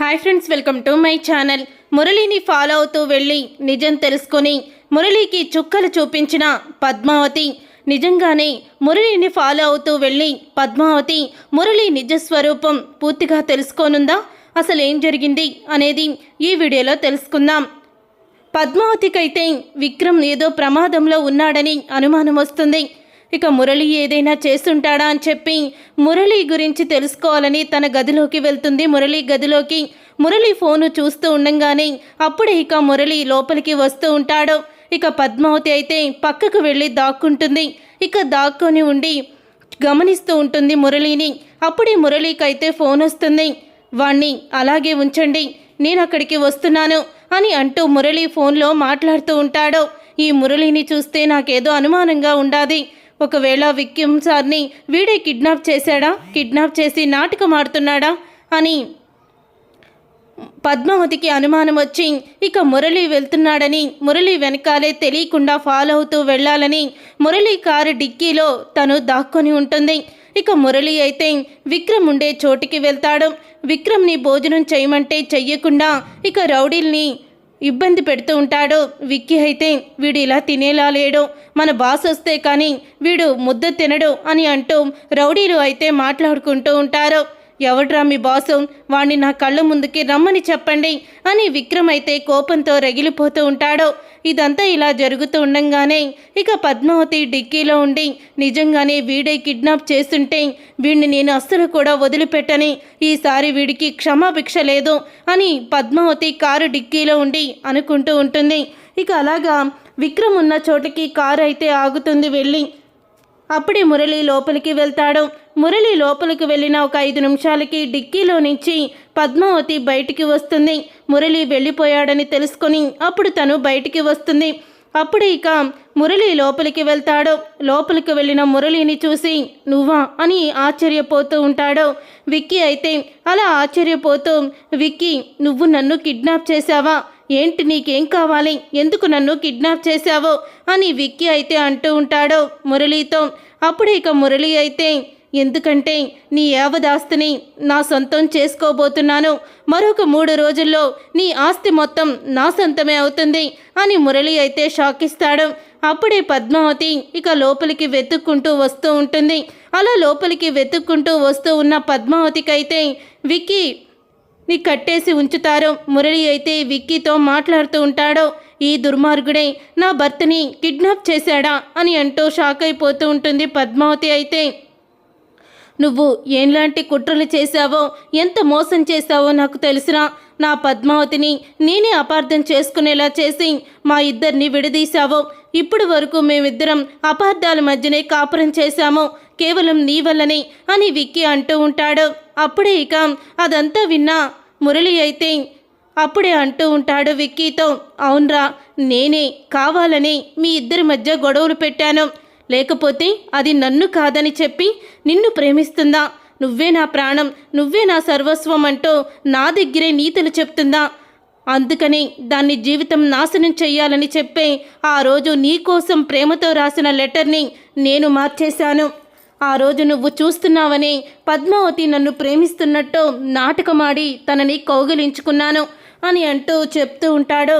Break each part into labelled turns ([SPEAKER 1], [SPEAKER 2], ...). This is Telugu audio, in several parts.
[SPEAKER 1] Hi friends welcome to my channel మురళిని ఫాలో అవుతూ వెళ్ళి నిజం తెలుసుకొని మురళికి చుక్కలు చూపించిన పద్మావతి. నిజంగానే మురళిని ఫాలో అవుతూ వెళ్ళి పద్మావతి మురళి నిజ స్వరూపం పూర్తిగా తెలుసుకోనుందా? అసలు ఏం జరిగింది అనేది ఈ వీడియోలో తెలుసుకుందాం. పద్మావతికైతే విక్రమ్ ఏదో ప్రమాదంలో ఉన్నాడని అనుమానం వస్తుంది. ఇక మురళి ఏదైనా చేస్తుంటాడా అని చెప్పి మురళి గురించి తెలుసుకోవాలని తన గదిలోకి వెళ్తుంది మురళి గదిలోకి. మురళి ఫోను చూస్తూ ఉండంగానే అప్పుడే ఇక మురళి లోపలికి వస్తూ ఉంటాడు. ఇక పద్మావతి అయితే పక్కకు వెళ్ళి దాక్కుంటుంది. ఇక దాక్కుని ఉండి గమనిస్తూ ఉంటుంది మురళిని. అప్పుడే మురళికైతే ఫోన్ వస్తుంది. వాణ్ణి అలాగే ఉంచండి. నేను అక్కడికి వస్తున్నాను అని అంటూ మురళి ఫోన్లో మాట్లాడుతూ ఉంటాడు. ఈ మురళిని చూస్తే నాకేదో అనుమానంగా ఉండాది. ఒకవేళ విక్రమ్ సార్ని వీడే కిడ్నాప్ చేశాడా? కిడ్నాప్ చేసి నాటకం ఆడుతున్నాడా? అని పద్మావతికి అనుమానం వచ్చి ఇక మురళి వెళ్తున్నాడని మురళి వెనకాలే తెలియకుండా ఫాలో అవుతూ వెళ్ళాలని మురళి కారు డిక్కీలో తను దాక్కొని ఉంటుంది. ఇక మురళి అయితే విక్రమ్ ఉండే చోటికి వెళ్తాడు. విక్రమ్ని భోజనం చేయమంటే చెయ్యకుండా ఇక రౌడీల్ని ఇబ్బంది పెడుతూ ఉంటాడు. విక్కీ అయితే వీడు ఇలా తినేలా లేడు. మన బాస్ వస్తే కానీ వీడు ముద్ద తినడు అని అంటూ రౌడీలు అయితే మాట్లాడుకుంటూ ఉంటారు. ఎవడ్రా మీ బాసు? వాణ్ణి నా కళ్ళ ముందుకి రమ్మని చెప్పండి అని విక్రమ్ అయితే కోపంతో రగిలిపోతూ ఉంటాడో. ఇదంతా ఇలా జరుగుతూ ఉండంగానే ఇక పద్మావతి డిక్కీలో ఉండి నిజంగానే వీడే కిడ్నాప్ చేస్తుంటే వీడిని నేను అస్సలు కూడా వదిలిపెట్టని ఈసారి వీడికి క్షమాభిక్ష లేదు అని పద్మావతి కారు డిక్కీలో ఉండి అనుకుంటూ ఉంటుంది. ఇక అలాగా విక్రమ్ ఉన్న చోటికి కారు అయితే ఆగుతుంది వెళ్ళి. అప్పుడే మురళి లోపలికి వెళ్తాడు. మురళి లోపలికి వెళ్ళిన ఒక ఐదు నిమిషాలకి డిక్కీలో నుంచి పద్మావతి బయటికి వస్తుంది. మురళి వెళ్ళిపోయాడని తెలుసుకొని అప్పుడు తను బయటికి వస్తుంది. అప్పుడు ఇక మురళి లోపలికి వెళ్తాడు. లోపలికి వెళ్ళిన మురళిని చూసి నువ్వా? అని ఆశ్చర్యపోతూ ఉంటాడు. విక్కీ అయితే అలా ఆశ్చర్యపోతూ విక్కీ నువ్వు నన్ను కిడ్నాప్ చేశావా? ఏంటి నీకేం కావాలి? ఎందుకు నన్ను కిడ్నాప్ చేశావో? అని విక్కీ అయితే అంటూ ఉంటాడు మురళితో. అప్పుడు ఇక మురళి అయితే ఎందుకంటే నీ యావదాస్తిని నా సొంతం చేసుకోబోతున్నాను. మరొక మూడు రోజుల్లో నీ ఆస్తి మొత్తం నా సొంతమే అవుతుంది అని మురళి అయితే షాక్ ఇస్తాడు అప్పుడే పద్మావతి ఇక లోపలికి వెతుక్కుంటూ వస్తూ ఉంటుంది. అలా లోపలికి వెతుక్కుంటూ వస్తూ ఉన్న పద్మావతికి అయితే విక్కీ ని కట్టేసి ఉంచుతారు. మురళి అయితే విక్కీతో మాట్లాడుతూ ఉంటాడు. ఈ దుర్మార్గుడే నా భర్తని కిడ్నాప్ చేశాడా అని అంటూ షాక్ అయిపోతూ ఉంటుంది పద్మావతి అయితే. నువ్వు ఏంలాంటి కుట్రలు చేశావో ఎంత మోసం చేశావో నాకు తెలుసురా. నా పద్మావతిని నేనే అపార్థం చేసుకునేలా చేసి మా ఇద్దరిని విడదీశావో. ఇప్పటి వరకు మేమిద్దరం అపార్థాల మధ్యనే కాపురం చేశాము. కేవలం నీ వల్లనే అని విక్కీ అంటూ ఉంటాడు. అప్పుడే ఇక అదంతా విన్నా మురళి అయితే అప్పుడే అంటూ ఉంటాడు విక్కీతో అవునరా నేనే కావాలని మీ ఇద్దరి మధ్య గొడవలు పెట్టాను. లేకపోతే అది నన్ను కాదని చెప్పి నిన్ను ప్రేమిస్తుందా? నువ్వే నా ప్రాణం నువ్వే నా సర్వస్వం అంటూ నా దగ్గరే నీతులు చెప్తుందా? అందుకని దాన్ని జీవితం నాశనం చెయ్యాలని చెప్పే ఆ రోజు నీ కోసం ప్రేమతో రాసిన లెటర్ని నేను మార్చేశాను. ఆ రోజు నువ్వు చూస్తున్నావని పద్మావతి నన్ను ప్రేమిస్తున్నట్టు నాటకమాడి తనని కౌగిలించుకున్నాను అని అంటూ చెప్తూ ఉంటాడు.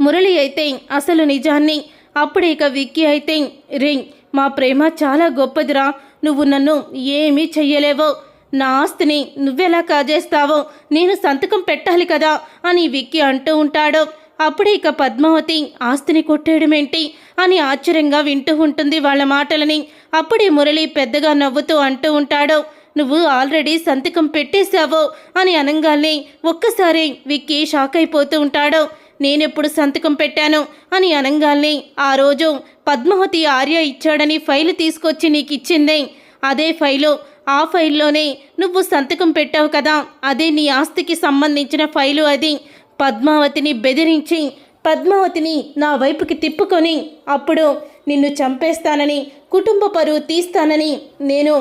[SPEAKER 1] మురళి అయితే అసలు నిజాన్ని అప్పుడే ఇక విక్కీ అయితే రింగ్ మా ప్రేమ చాలా గొప్పదిరా. నువ్వు నన్ను ఏమీ చెయ్యలేవో. నా ఆస్తిని నువ్వెలా కాజేస్తావో? నేను సంతకం పెట్టాలి కదా అని విక్కీ అంటూ ఉంటాడు. అప్పుడే ఇక పద్మావతి ఆస్తిని కొట్టేయడమేంటి? అని ఆశ్చర్యంగా వింటూ ఉంటుంది వాళ్ళ మాటలని. అప్పుడే మురళి పెద్దగా నవ్వుతూ అంటూ ఉంటాడు నువ్వు ఆల్రెడీ సంతకం పెట్టేశావో అని అనగానే ఒక్కసారి విక్కీ షాక్ అయిపోతూ ఉంటాడు. నేనెప్పుడు సంతకం పెట్టాను? అని అనంగాల్ని ఆ రోజు పద్మావతి ఆర్య ఇచ్చాడని ఫైలు తీసుకొచ్చి నీకు ఇచ్చిందే అదే ఫైలు ఆ ఫైల్లోనే నువ్వు సంతకం పెట్టావు కదా అదే నీ ఆస్తికి సంబంధించిన ఫైలు అది. పద్మావతిని బెదిరించి పద్మావతిని నా వైపుకి తిప్పుకొని అప్పుడు నిన్ను చంపేస్తానని కుటుంబ పరువు తీస్తానని నేను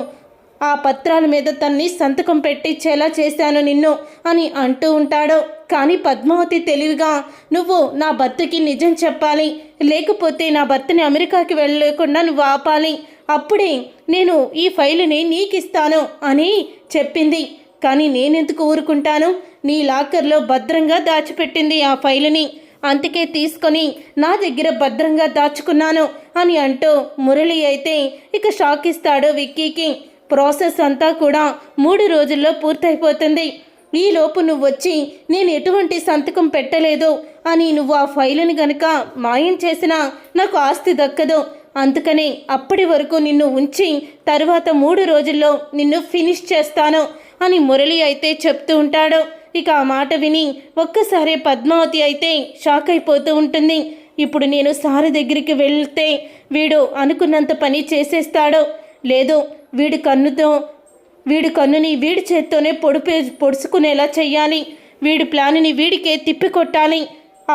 [SPEAKER 1] ఆ పత్రాల మీద తన్ని సంతకం పెట్టించేలా చేశాను నిన్ను అని అంటూ ఉంటాడు. కానీ పద్మావతి తెలివిగా నువ్వు నా భర్తకి నిజం చెప్పాలి. లేకపోతే నా భర్తని అమెరికాకి వెళ్ళకుండా నువ్వు ఆపాలి. అప్పుడే నేను ఈ ఫైలుని నీకిస్తాను అని చెప్పింది. కానీ నేనెందుకు ఊరుకుంటాను? నీ లాకర్లో భద్రంగా దాచిపెట్టింది ఆ ఫైలుని. అందుకే తీసుకొని నా దగ్గర భద్రంగా దాచుకున్నాను అని అంటూ మురళి అయితే ఇక షాక్ ఇస్తాడు విక్కీకి. ప్రాసెస్ అంతా కూడా మూడు రోజుల్లో పూర్తయిపోతుంది. ఈలోపు నువ్వు వచ్చి నేను ఎటువంటి సంతకం పెట్టలేదు అని నువ్వు ఆ ఫైలుని గనక మాయం చేసినా నాకు ఆస్తి దక్కదు. అందుకనే అప్పటి వరకు నిన్ను ఉంచి తర్వాత మూడు రోజుల్లో నిన్ను ఫినిష్ చేస్తాను అని మురళి అయితే చెప్తూ ఉంటాడు. ఇక ఆ మాట విని ఒక్కసారి పద్మావతి అయితే షాక్ అయిపోతూ ఉంటుంది. ఇప్పుడు నేను సారి దగ్గరికి వెళ్తే వీడు అనుకున్నంత పని చేసేస్తాడు. లేదు వీడి కన్నుతో వీడి కన్నుని వీడి చేత్తోనే పొడిపే పొడుచుకునేలా చెయ్యాలి. వీడి ప్లాన్ని వీడికే తిప్పికొట్టాలి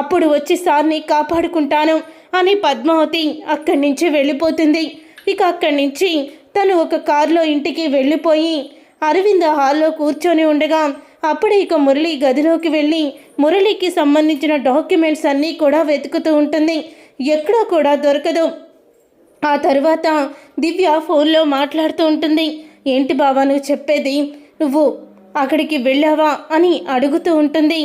[SPEAKER 1] అప్పుడు వచ్చి సార్ని కాపాడుకుంటాను అని పద్మావతి అక్కడి నుంచి వెళ్ళిపోతుంది. ఇక అక్కడి నుంచి తను ఒక కారులో ఇంటికి వెళ్ళిపోయి అరవింద హాల్లో కూర్చొని ఉండగా అప్పుడే ఇక మురళి గదిలోకి వెళ్ళి మురళికి సంబంధించిన డాక్యుమెంట్స్ అన్నీ కూడా వెతుకుతూ ఉంటుంది. ఎక్కడా కూడా దొరకదు. ఆ తర్వాత దివ్య ఫోన్లో మాట్లాడుతూ ఉంటుంది. ఏంటి బావా నువ్వు చెప్పేది? నువ్వు అక్కడికి వెళ్ళావా? అని అడుగుతూ ఉంటుంది.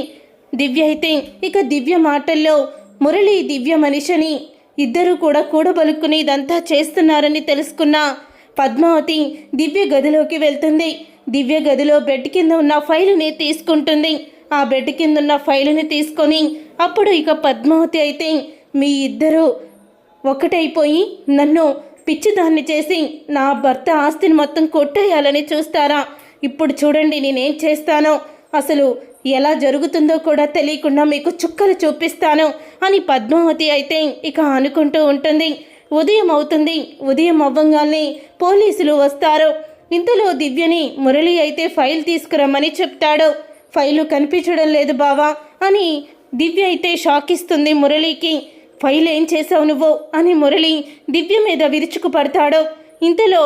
[SPEAKER 1] దివ్య అయితే ఇక దివ్య మాటల్లో మురళి దివ్య మనిషిని ఇద్దరు కూడా కూడబలుక్కుని ఇదంతా చేస్తున్నారని తెలుసుకున్న పద్మావతి దివ్య గదిలోకి వెళ్తుంది. దివ్య గదిలో బెడ్ కింద ఉన్న ఫైలుని తీసుకుంటుంది. ఆ బెడ్ కింద ఉన్న ఫైలుని తీసుకొని అప్పుడు ఇక పద్మావతి అయితే మీ ఇద్దరు ఒకటైపోయి నన్ను పిచ్చిదాన్ని చేసి నా భర్త ఆస్తిని మొత్తం కొట్టేయాలని చూస్తారా? ఇప్పుడు చూడండి నేనేం చేస్తానో. అసలు ఎలా జరుగుతుందో కూడా తెలియకుండా మీకు చుక్కలు చూపిస్తాను అని పద్మావతి అయితే ఇక అనుకుంటూ ఉంటుంది. ఉదయం అవుతుంది. ఉదయం అవ్వంగానే పోలీసులు వస్తారు. ఇంతలో దివ్యని మురళి అయితే ఫైల్ తీసుకురమ్మని చెప్తాడు. ఫైలు కనిపించడం లేదు బావా అని దివ్య అయితే షాక్ ఇస్తుంది మురళికి. ఫైల్ ఏం చేసావు నువ్వు? అని మురళి దివ్య మీద విరుచుకు పడతాడు ఇంతలో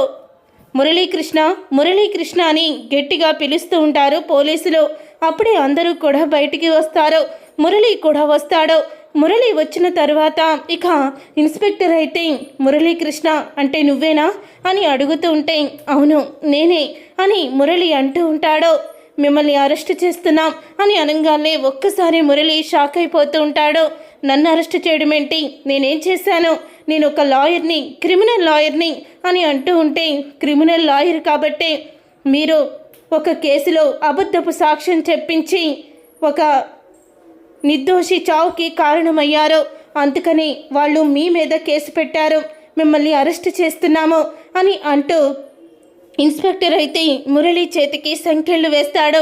[SPEAKER 1] మురళీకృష్ణ మురళీకృష్ణ అని గట్టిగా పిలుస్తూ ఉంటారు పోలీసులు. అప్పుడే అందరూ కూడా బయటికి వస్తారు. మురళి కూడా వస్తాడు. మురళి వచ్చిన తర్వాత ఇక ఇన్స్పెక్టర్ అయితే మురళీకృష్ణ అంటే నువ్వేనా? అని అడుగుతూ ఉంటే అవును నేనే అని మురళి అంటూ ఉంటాడు. మిమ్మల్ని అరెస్ట్ చేస్తున్నాం అని అనగానే ఒక్కసారి మురళి షాక్ అయిపోతూ ఉంటాడు. నన్ను అరెస్ట్ చేయడం ఏంటి నేనేం చేశాను? నేను ఒక లాయర్ని క్రిమినల్ లాయర్ని అని అంటూ ఉంటే క్రిమినల్ లాయర్ కాబట్టి మీరు ఒక కేసులో అబద్ధపు సాక్ష్యం చెప్పించి ఒక నిర్దోషి చావుకి కారణమయ్యారు. అందుకని వాళ్ళు మీ మీద కేసు పెట్టారు. మిమ్మల్ని అరెస్ట్ చేస్తున్నాము అని అంటూ ఇన్స్పెక్టర్ అయితే మురళి చేతికి సంఖ్యలు వేస్తాడు.